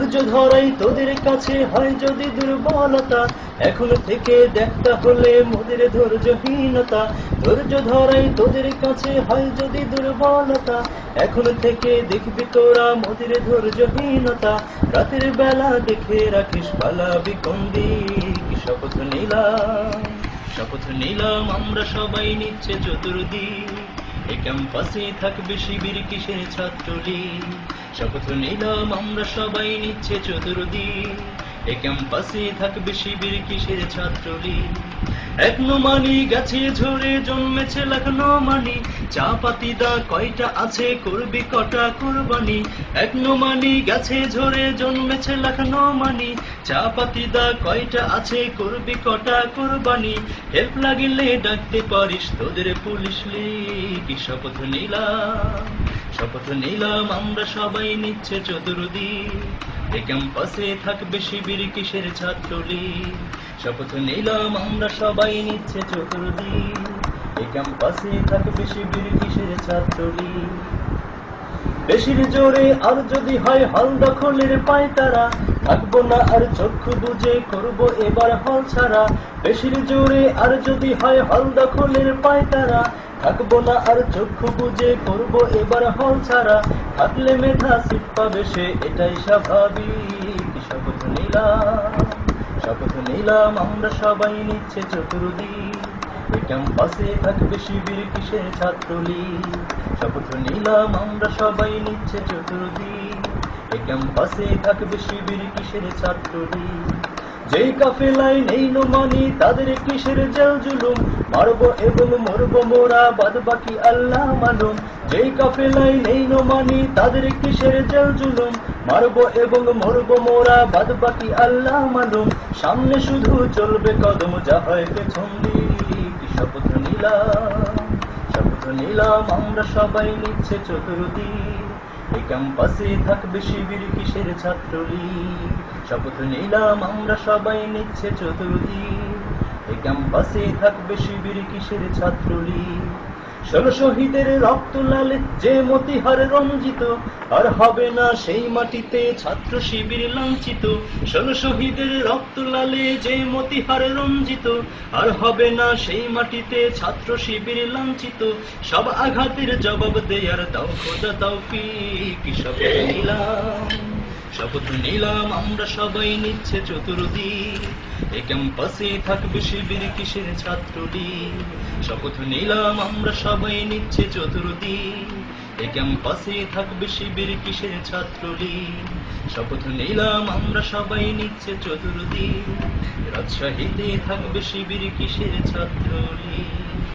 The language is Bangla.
ধৈর্য ধরাই তোদের কাছে হয় যদি দুর্বলতা। এখন থেকে দেখতে হলে মোদের ধৈর্যহীনতা। ধৈর্য ধরাই তোদের কাছে হয় যদি দুর্বলতা। এখন থেকে দেখবি তোরা মোদের ধৈর্যহীনতা। রাতের বেলা দেখে রাখিস পালা বিকন্দি শপথ নিলাম। শপথ নিলাম, আমরা সবাই নিচ্ছে চতুর্দিক। এই ক্যাম্পাসে থাকবে শিবির কিসের ছাত্রলীগ? শপথ নিলাম আমরা সবাই নিচ্ছে চতুর্দিক। এই ক্যাম্পাসে থাকবে শিবির কিসের ছাত্রলীগ? এক নমানি গেছে ঝরে জন্মেছে লাখ নমানি। চা পাতি দা কয়টা আছে করবি কটা কোরবানি? এক নমানি গেছে ঝরে জন্মেছে লাখ নমানি। চা পাতি দা কয়টা আছে? করবি কটা কোরবানি? হেল্প লাগিলে ডাকতে পারিস তোদের পুলিশ কি শপথ নিলাম শপথ নিলাম, আমরা সবাই নিচ্ছে চতুর্দিক এই ক্যাম্পাসে থাকবে শিবির কিসের ছাত্রলীগ? শপথ নিলাম, আমরা সবাই নিচ্ছে চতুর্দিক এই ক্যাম্পাসে থাকবে শিবির কিসের ছাত্রলীগ? বেশির জোরে, আর যদি হয় হল দখলের পায় তারা থাকব না আর চক্ষু বুঝে করব এবার হল ছাড়া। বেশির জোরে, আর যদি হয় হল দখলের পায় তারা থাকব না আর চক্ষু বুঝে করব এবার হল ছাড়া। থাকলে মেধা সিট পাবে সে, এটাই স্বাভাবিক। শপথ নিলাম শপথ নিলাম, আমরা সবাই নিচ্ছে চতুর্দিক। এই ক্যাম্পাসে থাকবে শিবির কিসের ছাত্রলীগ? শপথ নিলাম আমরা সবাই নিচ্ছে চতুর্দিক। এই ক্যাম্পাসে থাকবে শিবির কিসের ছাত্রলীগ? যেই কাফেলায় নেই মানি তাদের কিসের জেল জুলুম? মারবো এবং মরবো মোরা বাদ বাকি আল্লাহ মালুম। যেই কাফেলায় নেই মানি তাদের কিসের জেল জুলুম? মারবো এবং মরবো মোরা বাদ বাকি আল্লাহ মালুম। সামনে শুধু চলবে কদম, যা হয় পেছন দিক। শপথ নিলাম শপথ নিলাম, আমরা সবাই নিচ্ছে চতুর্দিক। এই ক্যাম্পাসে থাকবে শিবির কিসের ছাত্রলীগ? শপথ নিলাম আমরা সবাই নিচ্ছে চতুর্দিক। এই ক্যাম্পাসে থাকবে শিবির কিসের ছাত্রলীগ? ষোলো শহীদের রক্ত লালে যে মতিহার রঞ্জিত, আর হবে না সেই মাটিতে ছাত্র শিবির লাঞ্ছিত। ষোলো শহীদের রক্ত লালে যে মতিহার রঞ্জিত, আর হবে না সেই মাটিতে ছাত্র শিবির লাঞ্ছিত। সব আঘাতের জবাব দেয়ার দাও, খোদা দাও কি শপথ নিলাম শপথ নিলাম আমরা সবাই নিচ্ছে চতুর্দিক। এই ক্যাম্পাসে থাকবে শিবির কিসের ছাত্রলীগ? শপথ নিলাম আমরা সবাই নিচ্ছে চতুর্দিক। এই ক্যাম্পাসে থাকবে শিবির কিসের ছাত্রলীগ? শপথ নিলাম আমরা সবাই নিচ্ছে চতুর্দিক। রাজশাহীতে থাকবে শিবির কিসের ছাত্রলীগ?